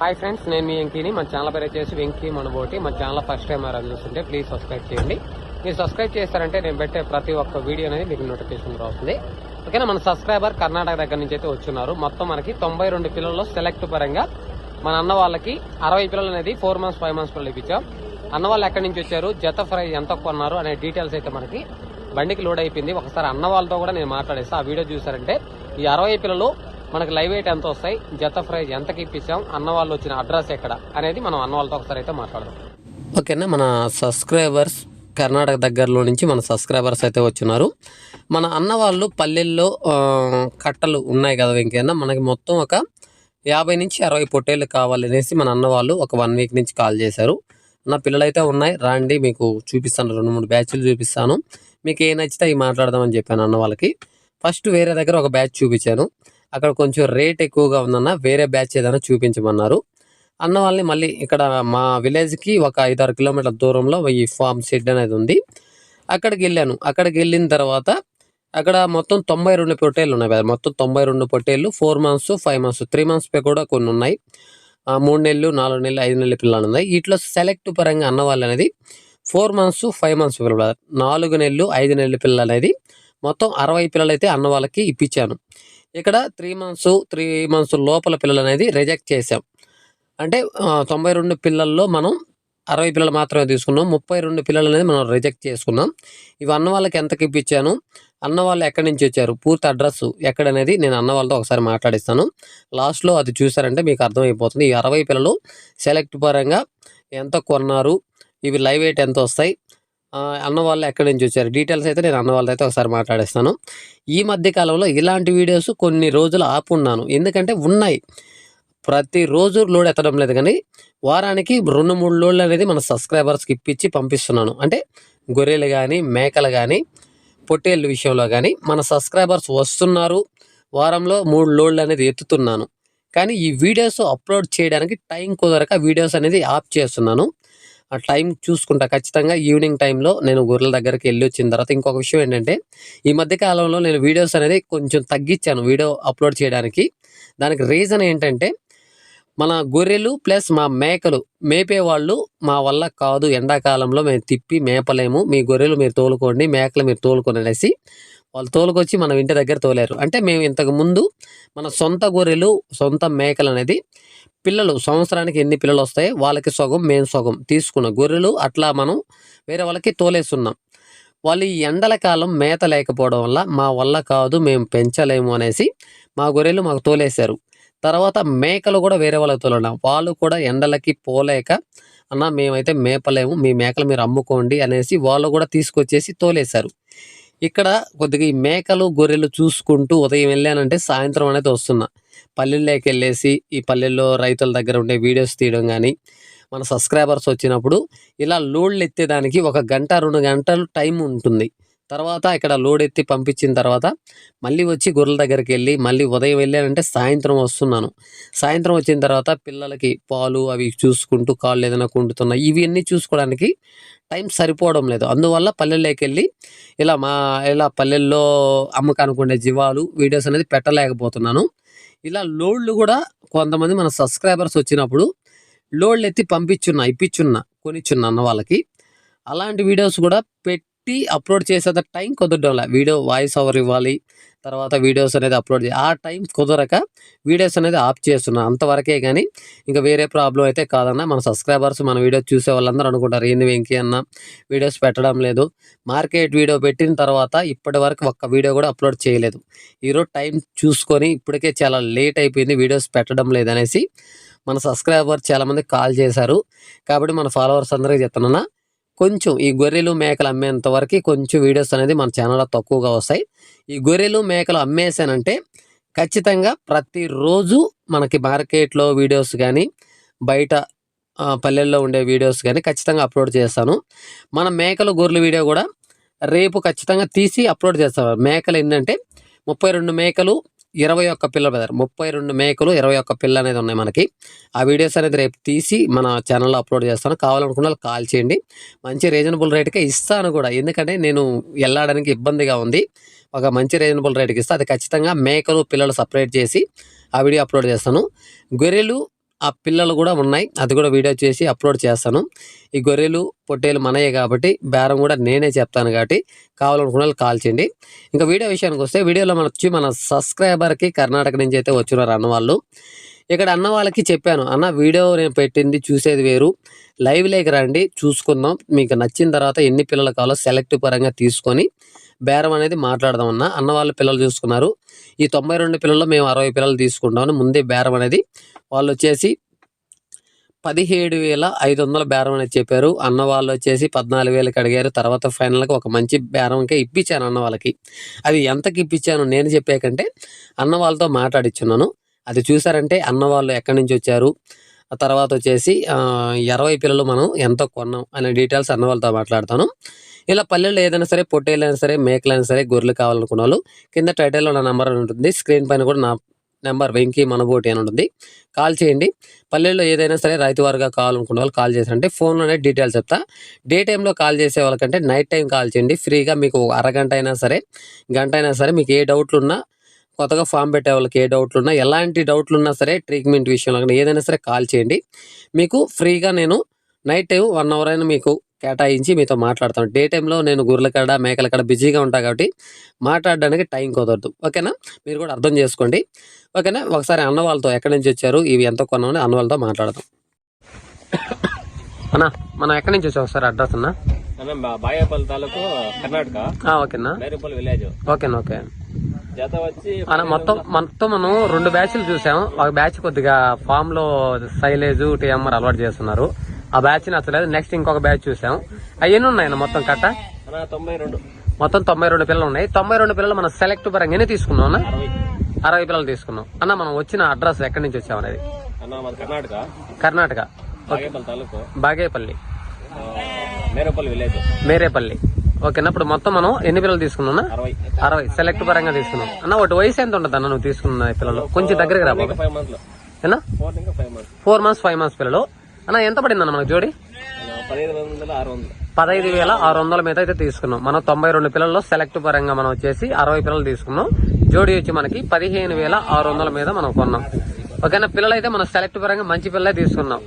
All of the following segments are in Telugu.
హాయ్ ఫ్రెండ్స్ నేను మీ వెంకీని. మన ఛానల్ పేరు వచ్చేసి వెంకీ మనబోటి. మన ఛానల్ ఫస్ట్ టైం ఎవరైనా చూస్తుంటే ప్లీజ్ సబ్స్క్రైబ్ చేయండి. మీరు సబ్స్క్రైబ్ చేస్తారంటే నేను పెట్టే ప్రతి ఒక్క వీడియో అనేది మీకు నోటిఫికేషన్ వస్తుంది. ఓకేనా? మన సబ్స్క్రైబర్ కర్ణాటక దగ్గర నుంచి అయితే వచ్చున్నారు. మొత్తం మనకి తొంభై రెండు పిల్లల్లో సెలెక్ట్ పరంగా మన అన్న వాళ్ళకి అరవై పిల్లలు అనేది ఫోర్ మంత్స్ ఫైవ్ మంత్స్ పిల్లలు ఇప్పించాం. అన్న వాళ్ళు ఎక్కడి నుంచి వచ్చారు? జత ఫ్రై ఎంత కొన్నారు? అనే డీటెయిల్స్ అయితే మనకి బండికి లోడ్ అయిపోయింది. ఒకసారి అన్న వాళ్ళతో కూడా నేను మాట్లాడేస్తా. ఆ వీడియో చూసారంటే ఈ అరవై పిల్లలు మనకి లైవ్ ఎయిట్ ఎంత వస్తాయి? జత ప్రైజ్ ఎంతకి ఇప్పించాం? అన్న వాళ్ళు వచ్చిన అడ్రస్ ఎక్కడ? అనేది మనం అన్న వాళ్ళతో ఒకసారి అయితే మాట్లాడదాం. ఓకేనా? మన సబ్స్క్రైబర్స్ కర్ణాటక దగ్గరలో నుంచి మన సబ్స్క్రైబర్స్ అయితే వచ్చినారు. మన అన్న వాళ్ళు పల్లెల్లో కట్టలు ఉన్నాయి కదా వెంకయ్య మనకి మొత్తం ఒక యాభై నుంచి అరవై పొట్టేళ్ళు కావాలనేసి మన అన్న వాళ్ళు ఒక వన్ వీక్ నుంచి కాల్ చేశారు. నా పిల్లలైతే ఉన్నాయి. రాండి మీకు చూపిస్తాను. రెండు మూడు బ్యాచ్లు చూపిస్తాను. మీకు ఏ నచ్చితే అవి మాట్లాడదామని చెప్పాను అన్న వాళ్ళకి. ఫస్ట్ వేరే దగ్గర ఒక బ్యాచ్ చూపించాను. అక్కడ కొంచెం రేట్ ఎక్కువగా ఉందన్న వేరే బ్యాచ్ ఏదైనా చూపించమన్నారు. అన్న వాళ్ళని మళ్ళీ ఇక్కడ మా విలేజ్కి ఒక ఐదారు కిలోమీటర్ల దూరంలో ఈ ఫామ్ షెడ్ అనేది ఉంది. అక్కడికి వెళ్ళాను. అక్కడికి వెళ్ళిన తర్వాత అక్కడ మొత్తం తొంభై రెండు పొట్టేళ్ళు ఉన్నాయి brother. మొత్తం తొంభై రెండు పొట్టేళ్ళు four months five months three months pay కూడా కొన్ని ఉన్నాయి. మూడు నెలలు నాలుగు నెలలు ఐదు నెలల పిల్లలు ఉన్నాయి. వీటిలో సెలెక్ట్ పరంగా అన్న వాళ్ళు అనేది ఫోర్ మంత్స్ ఫైవ్ మంత్స్ పిల్లలు నాలుగు నెలలు ఐదు నెలల పిల్లలు అనేది మొత్తం అరవై పిల్లలు అయితే అన్న వాళ్ళకి ఇప్పించాను. ఇక్కడ త్రీ మంత్స్ త్రీ మంత్స్ లోపల పిల్లలు అనేది రిజెక్ట్ చేసాం అంటే తొంభై రెండు పిల్లల్లో మనం అరవై పిల్లలు మాత్రమే తీసుకున్నాం. ముప్పై రెండు పిల్లలు అనేది మనం రిజెక్ట్ చేసుకున్నాం. ఇవి అన్న వాళ్ళకి ఎంతకి ఇప్పించాను అన్న వాళ్ళు ఎక్కడి నుంచి వచ్చారు? పూర్తి అడ్రస్ ఎక్కడనేది నేను అన్న వాళ్ళతో ఒకసారి మాట్లాడిస్తాను. లాస్ట్లో అది చూసారంటే మీకు అర్థమైపోతుంది. ఈ అరవై పిల్లలు సెలెక్ట్ పరంగా ఎంత కొన్నారు? ఇవి లైవ్ ఎయిట్ ఎంత వస్తాయి? అన్న వాళ్ళు ఎక్కడి నుంచి వచ్చారు? డీటెయిల్స్ అయితే నేను అన్న వాళ్ళతో అయితే ఒకసారి మాట్లాడేస్తాను. ఈ మధ్య కాలంలో ఇలాంటి వీడియోస్ కొన్ని రోజులు ఆపున్నాను. ఎందుకంటే ఉన్నాయి. ప్రతిరోజు లోడ్ ఎత్తడం లేదు కానీ వారానికి రెండు మూడు లోడ్లు అనేది మన సబ్స్క్రైబర్స్కి ఇప్పించి పంపిస్తున్నాను. అంటే గొర్రెలు కానీ మేకలు కానీ పొట్టేళ్ళ విషయంలో కానీ మన సబ్స్క్రైబర్స్ వస్తున్నారు. వారంలో మూడు లోడ్లు అనేది ఎత్తుతున్నాను. కానీ ఈ వీడియోస్ అప్లోడ్ చేయడానికి టైం కుదరక వీడియోస్ అనేది ఆప్ చేస్తున్నాను. ఆ టైం చూసుకుంటా. ఖచ్చితంగా ఈవినింగ్ టైంలో నేను గొర్రెల దగ్గరికి వెళ్ళి వచ్చిన తర్వాత ఇంకొక విషయం ఏంటంటే ఈ మధ్య కాలంలో నేను వీడియోస్ అనేది కొంచెం తగ్గించాను వీడియో అప్లోడ్ చేయడానికి. దానికి రీజన్ ఏంటంటే మన గొర్రెలు ప్లస్ మా మేకలు మేపే వాళ్ళు మా వల్ల కాదు. ఎండాకాలంలో మేము తిప్పి మేపలేము. మీ గొర్రెలు మీరు తోలుకోండి మేకలు మీరు తోలుకొని అనేసి వాళ్ళు తోలుకొచ్చి మనం ఇంటి దగ్గర తోలేరు. అంటే మేము ఇంతకు ముందు మన సొంత గొర్రెలు సొంత మేకలు అనేది పిల్లలు సంవత్సరానికి ఎన్ని పిల్లలు వస్తాయి వాళ్ళకి సగం మేము సగం తీసుకున్నాం గొర్రెలు అట్లా మనం వేరే వాళ్ళకి తోలేస్తున్నాం వాళ్ళు ఈ ఎండల కాలం మేత లేకపోవడం వల్ల మా వల్ల కాదు మేము పెంచలేము అనేసి మా గొర్రెలు మాకు తోలేశారు. తర్వాత మేకలు కూడా వేరే వాళ్ళకి తోలడం వాళ్ళు కూడా ఎండలకి పోలేక అన్న మేమైతే మేపలేము మీ మేకలు మీరు అమ్ముకోండి అనేసి వాళ్ళు కూడా తీసుకొచ్చేసి తోలేశారు. ఇక్కడ కొద్దిగా ఈ మేకలు గొర్రెలు చూసుకుంటూ ఉదయం వెళ్ళానంటే సాయంత్రం అనేది వస్తున్నా. పల్లెల్లోకి వెళ్ళేసి ఈ పల్లెల్లో రైతుల దగ్గర ఉండే వీడియోస్ తీయడం కానీ మన సబ్స్క్రైబర్స్ వచ్చినప్పుడు ఇలా లోడ్లు ఎత్తేదానికి ఒక గంట రెండు గంటలు టైం ఉంటుంది. తర్వాత ఇక్కడ లోడ్ ఎత్తి పంపించిన తర్వాత మళ్ళీ వచ్చి గొర్రెల దగ్గరికి వెళ్ళి మళ్ళీ ఉదయం వెళ్ళానంటే సాయంత్రం వస్తున్నాను. సాయంత్రం వచ్చిన తర్వాత పిల్లలకి పాలు అవి చూసుకుంటూ కాళ్ళు ఏదైనా కుంటున్నాయి ఇవన్నీ చూసుకోవడానికి టైం సరిపోవడం లేదు. అందువల్ల పల్లెల్లోకి వెళ్ళి ఇలా మా ఇలా పల్లెల్లో అమ్మకానికి ఉండే జీవాలు వీడియోస్ అనేది పెట్టలేకపోతున్నాను. ఇలా లోడ్లు కూడా కొంతమంది మన సబ్స్క్రైబర్స్ వచ్చినప్పుడు లోడ్లు ఎత్తి పంపించున్నా ఇప్పించున్నా కొనిచ్చున్నా అన్న వాళ్ళకి. అలాంటి వీడియోస్ కూడా పెట్ పెట్టి అప్లోడ్ చేసేంత టైం కుదరడం వీడియో వాయిస్ ఓవర్ ఇవ్వాలి తర్వాత వీడియోస్ అనేది అప్లోడ్ చేయాలి ఆ టైం కుదరక వీడియోస్ అనేది ఆఫ్ చేస్తున్నాం అంతవరకే కానీ ఇంకా వేరే ప్రాబ్లం అయితే కాదన్న మన సబ్స్క్రైబర్స్ మన వీడియో చూసే వాళ్ళందరూ అనుకుంటారు ఏంది వెంకీ అన్న వీడియోస్ పెట్టడం లేదు. మార్కెట్ వీడియో పెట్టిన తర్వాత ఇప్పటి వరకు ఒక్క వీడియో కూడా అప్లోడ్ చేయలేదు. ఈరోజు టైం చూసుకొని ఇప్పటికే చాలా లేట్ అయిపోయింది వీడియోస్ పెట్టడం లేదనేసి మన సబ్స్క్రైబర్ చాలామంది కాల్ చేశారు. కాబట్టి మన ఫాలోవర్స్ అందరికీ చెప్తున్నా కొంచెం ఈ గొర్రెలు మేకలు అమ్మేంత వరకు కొంచెం వీడియోస్ అనేది మన ఛానల్లో తక్కువగా వస్తాయి. ఈ గొర్రెలు మేకలు అమ్మేసానంటే ఖచ్చితంగా ప్రతిరోజు మనకి మార్కెట్లో వీడియోస్ కానీ బయట పల్లెల్లో ఉండే వీడియోస్ కానీ ఖచ్చితంగా అప్లోడ్ చేస్తాను. మన మేకలు గొర్రెల వీడియో కూడా రేపు ఖచ్చితంగా తీసి అప్లోడ్ చేస్తాను. మేకలు ఏంటంటే ముప్పై రెండు మేకలు ఇరవై ఒక్క పిల్లలు బ్రదర్ ముప్పై రెండు మేకలు ఇరవై ఒక్క పిల్ల అనేది ఉన్నాయి మనకి. ఆ వీడియోస్ అనేది రేపు తీసి మన ఛానల్లో అప్లోడ్ చేస్తాను. కావాలనుకున్న వాళ్ళు కాల్ చేయండి. మంచి రీజనబుల్ రేట్కే ఇస్తాను కూడా. ఎందుకంటే నేను వెళ్ళడానికి ఇబ్బందిగా ఉంది. ఒక మంచి రీజనబుల్ రేట్కి ఇస్తే. అది ఖచ్చితంగా మేకలు పిల్లలు సపరేట్ చేసి ఆ వీడియో అప్లోడ్ చేస్తాను. గొర్రెలు ఆ పిల్లలు కూడా ఉన్నాయి. అది కూడా వీడియో చేసి అప్లోడ్ చేస్తాను. ఈ గొర్రెలు పొట్టేలు మనయే కాబట్టి బేరం కూడా నేనే చెప్తాను కాబట్టి కావాలనుకున్న వాళ్ళు కాల్ చేయండి. ఇంకా వీడియో విషయానికి వస్తే వీడియోలో మన వచ్చి మన సబ్స్క్రైబర్కి కర్ణాటక నుంచి అయితే వచ్చినారు అన్న వాళ్ళు. ఇక్కడ అన్న వాళ్ళకి చెప్పాను అన్న వీడియో నేను పెట్టింది చూసేది వేరు. లైవ్ లేక రండి చూసుకుందాం. మీకు నచ్చిన తర్వాత ఎన్ని పిల్లలు కావాలో సెలెక్ట్ పరంగా తీసుకొని బేరం అనేది మాట్లాడదాం అన్న అన్న వాళ్ళ పిల్లలు చూసుకున్నారు. ఈ తొంభై రెండు పిల్లల్లో మేము అరవై పిల్లలు తీసుకుంటామని ముందే బేరం అనేది వాళ్ళు వచ్చేసి పదిహేడు వేల ఐదు వందల బేరం అనేది చెప్పారు. అన్న వాళ్ళు వచ్చేసి పద్నాలుగు వేలకు అడిగారు. తర్వాత ఫైనల్గా ఒక మంచి బేరంకే ఇప్పించాను అన్న వాళ్ళకి. అది ఎంతకి ఇప్పించాను నేను చెప్పాకంటే అన్న వాళ్ళతో మాట్లాడిచ్చున్నాను. అది చూసారంటే అన్న వాళ్ళు ఎక్కడి నుంచి వచ్చారు? ఆ తర్వాత వచ్చేసి ఇరవై పిల్లలు మనం ఎంత కొన్నాం అనే డీటెయిల్స్ అన్న వాళ్ళతో మాట్లాడతాను. ఇలా పల్లెల్లో ఏదైనా సరే పొట్టేలైనా సరే మేకలైనా సరే గొర్రెలు కావాలనుకున్న వాళ్ళు కింద టైటిల్లో నా నెంబర్ అని ఉంటుంది. స్క్రీన్ పైన కూడా నా నెంబర్ వెంకీ మనబోటి అని ఉంటుంది. కాల్ చేయండి. పల్లెల్లో ఏదైనా సరే రైతువారుగా కావాలనుకున్న వాళ్ళు కాల్ చేశారంటే ఫోన్లోనే డీటెయిల్స్ చెప్తా. డే టైంలో కాల్ చేసే వాళ్ళకంటే నైట్ టైం కాల్ చేయండి. ఫ్రీగా మీకు అరగంట అయినా సరే గంట అయినా సరే మీకు ఏ డౌట్లు ఉన్నా కొత్తగా ఫామ్ పెట్టే వాళ్ళకి ఏ డౌట్లు ఉన్నా ఎలాంటి డౌట్లు ఉన్నా సరే ట్రీట్మెంట్ విషయంలో కానీ ఏదైనా సరే కాల్ చేయండి. మీకు ఫ్రీగా నేను నైట్ టైం వన్ అవర్ అయినా మీకు కేటాయించి మీతో మాట్లాడతాను. డే టైంలో నేను గొర్రెల కాడ మేకల కాడ బిజీగా ఉంటాను కాబట్టి మాట్లాడడానికి టైం కుదరదు. ఓకేనా? మీరు కూడా అర్థం చేసుకోండి. ఓకేనా? ఒకసారి అన్న వాళ్ళతో ఎక్కడి నుంచి వచ్చారు? ఇవి ఎంత కొన్నామని అన్న వాళ్ళతో మాట్లాడదాం. అన్న మనం ఎక్కడి నుంచి వచ్చాం ఒకసారి అడ్రస్ అన్నా? మనం బా- బాగేపల్లి తాలూకు కర్ణాటక. ఓకేనా? విలేజ్. ఓకేనా ఓకే. జత వచ్చి అన్న మొత్తం మొత్తం మనం రెండు బ్యాచ్లు చూసాం. ఒక బ్యాచ్ కొద్దిగా ఫామ్లో సైలేజ్ టీఎంఆర్ అలవాటు చేస్తున్నారు. ఆ బ్యాచ్ నచ్చలేదు నెక్స్ట్ ఇంకొక బ్యాచ్ చూసాం. అవన్నీ ఉన్నాయన్న మొత్తం కట్ట? తొంభై రెండు మొత్తం తొంభై రెండు పిల్లలు ఉన్నాయి. తొంభై రెండు పిల్లలు మనం సెలెక్ట్ పరంగా ఎన్ని తీసుకున్నాం అన్న? అరవై. పిల్లలు తీసుకున్నాం. అన్న మనం వచ్చిన అడ్రస్ ఎక్కడి నుంచి వచ్చాం అనేది? కర్ణాటక. కర్ణాటక. బాగేపల్లి మేరేపల్లి ఓకేనా? ఇప్పుడు మొత్తం మనం ఎన్ని పిల్లలు తీసుకున్నా అరవై. సెలెక్ట్ పరంగా తీసుకున్నాం. అన్న ఒకటి వయసు ఎంత ఉంటుంది అన్న నువ్వు తీసుకున్న పిల్లలు? కొంచెం దగ్గరికి రా ఫోర్ మంత్స్ ఫైవ్ మంత్స్ పిల్లలు. అన్న ఎంత పడింది అన్న మనకు జోడి? పదహైదు వేల ఆరు వందల మీద అయితే తీసుకున్నాం. మనం తొంభై రెండు పిల్లల్లో సెలెక్ట్ పరంగా మనం వచ్చేసి అరవై పిల్లలు తీసుకున్నాం. జోడి వచ్చి మనకి పదిహేను వేల ఆరు వందల మీద మనం కొన్నాం. ఓకేనా పిల్లలు అయితే మనం సెలెక్ట్ పరంగా మంచి పిల్లలే తీసుకున్నాం.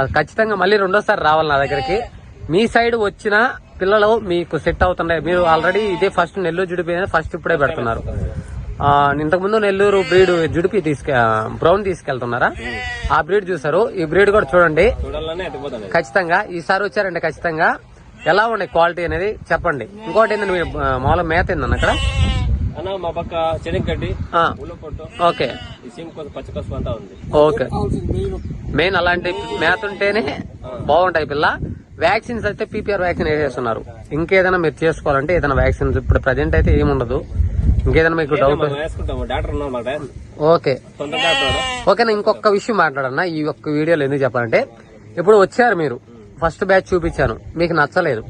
అది ఖచ్చితంగా మళ్ళీ రెండోసారి రావాలి నా దగ్గరికి. మీ సైడ్ వచ్చిన పిల్లలు మీకు సెట్ అవుతున్నాయి మీరు ఆల్రెడీ ఇదే ఫస్ట్ నెల్లూరు జుడిపి ఫస్ట్ ఇప్పుడే పెడుతున్నారు. ఇంతకుముందు నెల్లూరు బ్రీడ్ జుడిపి తీసుకె బ్రౌన్ తీసుకెళ్తున్నారా? ఆ బ్రీడ్ చూసారు ఈ బ్రీడ్ కూడా చూడండి. ఖచ్చితంగా. ఈసారి వచ్చారంటే ఖచ్చితంగా. ఎలా ఉన్నాయి క్వాలిటీ అనేది చెప్పండి. ఇంకోటి ఏంటంటే మీరు మామూలుగా మేత ఏందన్న అక్కడ? మా పక్క ఓకే. ఓకే. మెయిన్ అలాంటి మేత ఉంటేనే బాగుంటాయి పిల్ల. వ్యాక్సిన్స్ అయితే పీపీఆర్ వ్యాక్సిన్ వేసేస్తున్నారు. ఇంకేదైనా మీరు చేసుకోవాలంటే ఏదైనా వ్యాక్సిన్స్ ఇప్పుడు ప్రజెంట్ అయితే ఏముండదు. ఇంకేదైనా మీకు డౌట్ ఓకే. ఓకేనా ఇంకొక విషయం మాట్లాడన్నా. ఈ ఒక్క వీడియోలో ఎందుకు చెప్పాలంటే ఇప్పుడు వచ్చారు మీరు. ఫస్ట్ బ్యాచ్ చూపించాను. మీకు నచ్చలేదు.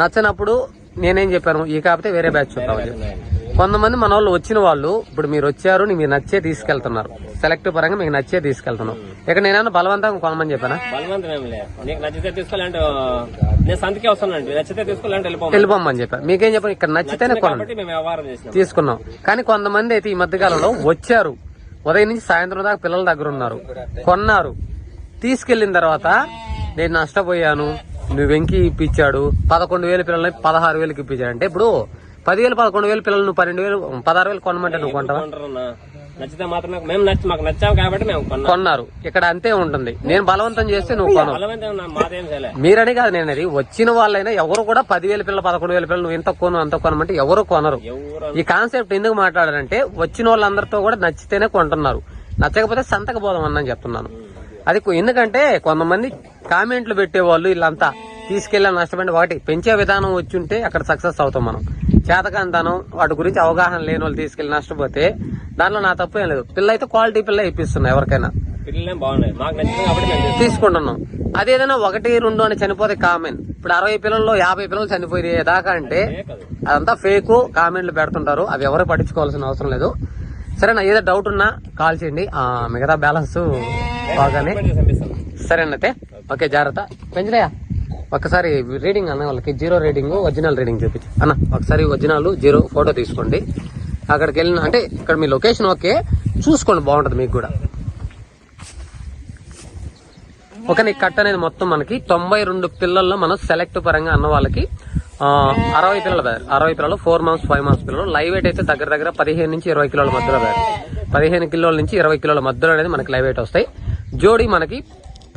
నచ్చనప్పుడు నేనేం చెప్పాను? ఈ కాకపోతే వేరే బ్యాచ్ చూద్దామని చెప్పి. కొంతమంది మన వాళ్ళు వచ్చిన వాళ్ళు ఇప్పుడు మీరు వచ్చారు మీరు నచ్చే తీసుకెళ్తున్నారు. సెలెక్ట్ పరంగా మీకు నచ్చే తీసుకెళ్తున్నాం. ఇక్కడ నేనన్నా బలవంతంగా కొనమని చెప్పానా? నేను వెళ్ళిపోమని. చెప్పా. మీకేం చెప్పాను? ఇక్కడ నచ్చితేనే కొనండి. తీసుకున్నాం. కానీ కొంతమంది అయితే ఈ మధ్య కాలంలో వచ్చారు. ఉదయం నుంచి సాయంత్రం దాకా పిల్లల దగ్గర ఉన్నారు. కొన్నారు. తీసుకెళ్ళిన తర్వాత నేను నష్టపోయాను. నువ్వు వెంకి ఇప్పించాడు? పదకొండు వేల పిల్లల్ని పదహారు వేలకి ఇప్పించాడు. అంటే ఇప్పుడు పదివేలు పదకొండు వేల పిల్లలు నువ్వు పన్నెండు వేలు పదహారు వేలు కొనమంటే నువ్వు కొంటావా? కొంటారన్నా నచ్చితే మాత్రమే మేము నచ్చి మాకు నచ్చాం కాబట్టి మేము కొన్నాం. కొన్నారు. ఇక్కడ అంతే ఉంటుంది. నేను బలవంతం చేస్తే నువ్వు కొనవు. బలవంతం నా- మాదేం చేయలే. మీరని కాదు నేను అది వచ్చిన వాళ్ళైనా ఎవరు కూడా పదివేల పిల్లలు పదకొండు వేల పిల్లలు నువ్వు ఎంత కొను అంత కొనమంటే ఎవరు కొనరు. ఈ కాన్సెప్ట్ ఎందుకు మాట్లాడారంటే వచ్చిన వాళ్ళందరితో కూడా నచ్చితేనే కొంటున్నారు. నచ్చకపోతే సంతక పోదాం అన్నని చెప్తున్నాను. అది ఎందుకంటే కొంతమంది కామెంట్లు పెట్టేవాళ్ళు వీళ్ళంతా తీసుకెళ్ళి నష్టపడి వాటి పెంచే విధానం వచ్చి ఉంటే అక్కడ సక్సెస్ అవుతాం మనం. చేతకంతానం వాటి గురించి అవగాహన లేని వాళ్ళు తీసుకెళ్ళి నష్టపోతే దాంట్లో నా తప్పు ఏం లేదు. పిల్ల అయితే క్వాలిటీ పిల్ల ఇప్పిస్తున్నా ఎవరికైనా. తీసుకుంటున్నాం. అదేదైనా ఒకటి రెండు అని చనిపోతే కామెంట్ ఇప్పుడు అరవై పిల్లల్లో యాభై పిల్లలు చనిపోయే దాకా అంటే అదంతా ఫేక్ కామెంట్లు పెడుతుంటారు. అవి ఎవరు పట్టించుకోవాల్సిన అవసరం లేదు. సరేనా ఏదో డౌట్ ఉన్నా కాల్ చేయండి. ఆ, మిగతా బ్యాలెన్స్ బాగానే. సరేనైతే. ఓకే జాగ్రత్త. పెంచలేయా? ఒకసారి రీడింగ్ అన్న వాళ్ళకి జీరో రీడింగ్ ఒరిజినల్ రీడింగ్ చూపించి. అన్న ఒకసారి ఒరిజినల్ జీరో ఫోటో తీసుకోండి. అక్కడికి వెళ్ళిన అంటే ఇక్కడ మీ లొకేషన్ ఓకే చూసుకోండి బాగుంటుంది మీకు కూడా. ఓకే నీ కట్ అనేది మొత్తం మనకి తొంభై రెండు పిల్లల్లో మనం సెలెక్ట్ పరంగా అన్న వాళ్ళకి అరవై పిల్లలు బ్యారు అరవై పిల్లలు ఫోర్ మంత్స్ ఫైవ్ మంత్స్ పిల్లలు. లైవ్ వెయిట్ అయితే దగ్గర దగ్గర పదిహేను నుంచి ఇరవై కిలోల మధ్యలో బ్యారు పదిహేను కిలోల నుంచి ఇరవై కిలోల మధ్యలో అనేది మనకి లైవ్ వెయిట్ వస్తాయి. జోడీ మనకి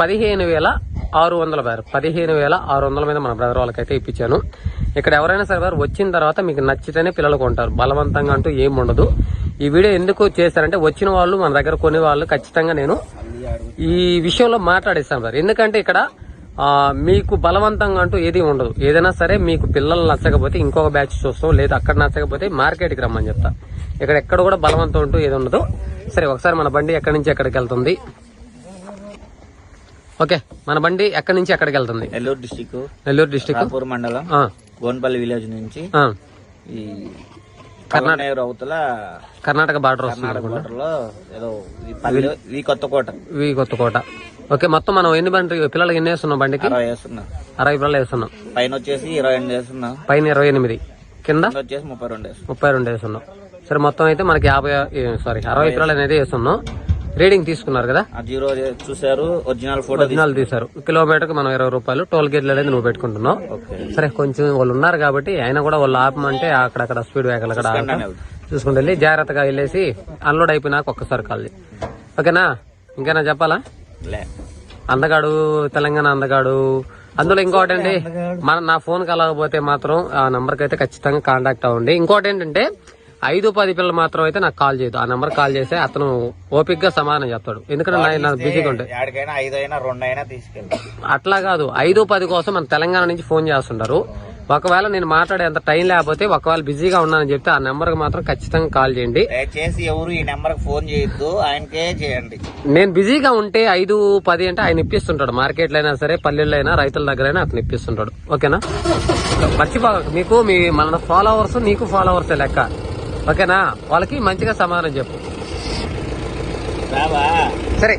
పదిహేను వేల ఆరు వందల బ్యార్ పదిహేను వేల ఆరు వందల మీద మన బ్రదర్ వాళ్ళకైతే ఇప్పించాను. ఇక్కడ ఎవరైనా సరే వారు వచ్చిన తర్వాత మీకు నచ్చితేనే పిల్లలు కొంటారు. బలవంతంగా అంటూ ఏం ఉండదు. ఈ వీడియో ఎందుకు చేశారంటే వచ్చిన వాళ్ళు మన దగ్గర కొనే వాళ్ళు ఖచ్చితంగా నేను ఈ విషయంలో మాట్లాడిస్తాను సార్. ఎందుకంటే ఇక్కడ మీకు బలవంతంగా అంటూ ఏది ఉండదు. ఏదైనా సరే మీకు పిల్లలు నచ్చకపోతే ఇంకొక బ్యాచ్ చూస్తాం లేదా అక్కడ నచ్చకపోతే మార్కెట్కి రమ్మని చెప్తా. ఇక్కడ ఎక్కడ కూడా బలవంతం అంటూ ఏది ఉండదు. సరే ఒకసారి మన బండి ఎక్కడి నుంచి ఎక్కడికి వెళ్తుంది? ఓకే మన బండి ఎక్కడి నుంచి ఎక్కడికి వెళ్తుంది? నెల్లూరు డిస్టిక్ నెల్లూరు డిస్టిక్ రాపూర్ మండలం. గోన్పల్లి విలేజ్ నుంచి ఈ కర్ణాటక అవతల కర్ణాటక బార్డర్ వస్తుంది కర్ణాటక border లో ఏదో ఈ పల్లె ఈ కొత్త కోట వి కొత్తకోట. ఓకే మొత్తం మనం ఎన్ని బండి పిల్లలకి ఎన్ని వేస్తున్నాం బండికి? అరవై వేస్తున్నా. అరవై పిల్లలు వేస్తున్నాం. పైన వచ్చేసి ఇరవై రెండు వేస్తున్నా. పైన ఇరవై ఎనిమిది. కింద? వచ్చేసి ముప్పై రెండు ముప్పై రెండు వేస్తున్నాం. సరే మొత్తం అయితే మనకి యాభై సారీ అరవై పిల్లలు అనేది వేస్తున్నాం. రీడింగ్ తీసుకున్నారు కదా? ఆ జీరో చూసారు ఒరిజినల్ ఫోటో ఒరిజినల్ తీశారు. కిలోమీటర్కి మనం ఇరవై రూపాయలు టోల్ గేట్లు అనేది నువ్వు పెట్టుకుంటున్నావు. సరే కొంచెం వాళ్ళు ఉన్నారు కాబట్టి అయినా కూడా వాళ్ళు ఆపమంటే అక్కడక్కడ స్పీడ్ బ్రేకర్లు అక్కడ. చూసుకుంటూ వెళ్ళి జాగ్రత్తగా వెళ్ళేసి అన్లోడ్ అయిపోయినాక ఒక్కసారి కాల్ చేయి. ఓకేనా? ఇంకేనా చెప్పాలా? అందగాడు తెలంగాణ అందగాడు. అందులో ఇంకోటి అండి మన నా ఫోన్ కలగకపోతే మాత్రం ఆ నంబర్కి అయితే ఖచ్చితంగా కాంటాక్ట్ అవ్వండి. ఇంకోటి ఏంటంటే ఐదు పది పిల్లలు మాత్రం అయితే నాకు కాల్ చేయదు ఆ నెంబర్ కాల్ చేస్తే అతను ఓపిక్గా సమాధానం చెప్తాడు ఎందుకంటే నా- బిజీగా ఉంటాయి అట్లా కాదు. ఐదు పది కోసం మన తెలంగాణ నుంచి ఫోన్ చేస్తుంటారు. ఒకవేళ నేను మాట్లాడే అంత టైం లేకపోతే ఒకవేళ బిజీగా ఉన్నానని చెప్తే ఆ నెంబర్కి మాత్రం ఖచ్చితంగా కాల్ చేయండి. దయచేసి ఎవరు ఈ నెంబర్ ఫోన్ చేయొద్దు. ఆయనకే చేయండి. నేను బిజీగా ఉంటే ఐదు పది అంటే ఆయన ఇప్పిస్తుంటాడు. మార్కెట్లో అయినా సరే పల్లెల్లో అయినా రైతుల దగ్గర అయినా అతను ఇప్పిస్తుంటాడు. ఓకేనా? మర్చిపో మీకు మీ మన ఫాలోవర్స్ నీకు ఫాలోవర్స్ లెక్క. ఓకేనా? వాళ్ళకి మంచిగా సమాధానం చెప్పు. సరే.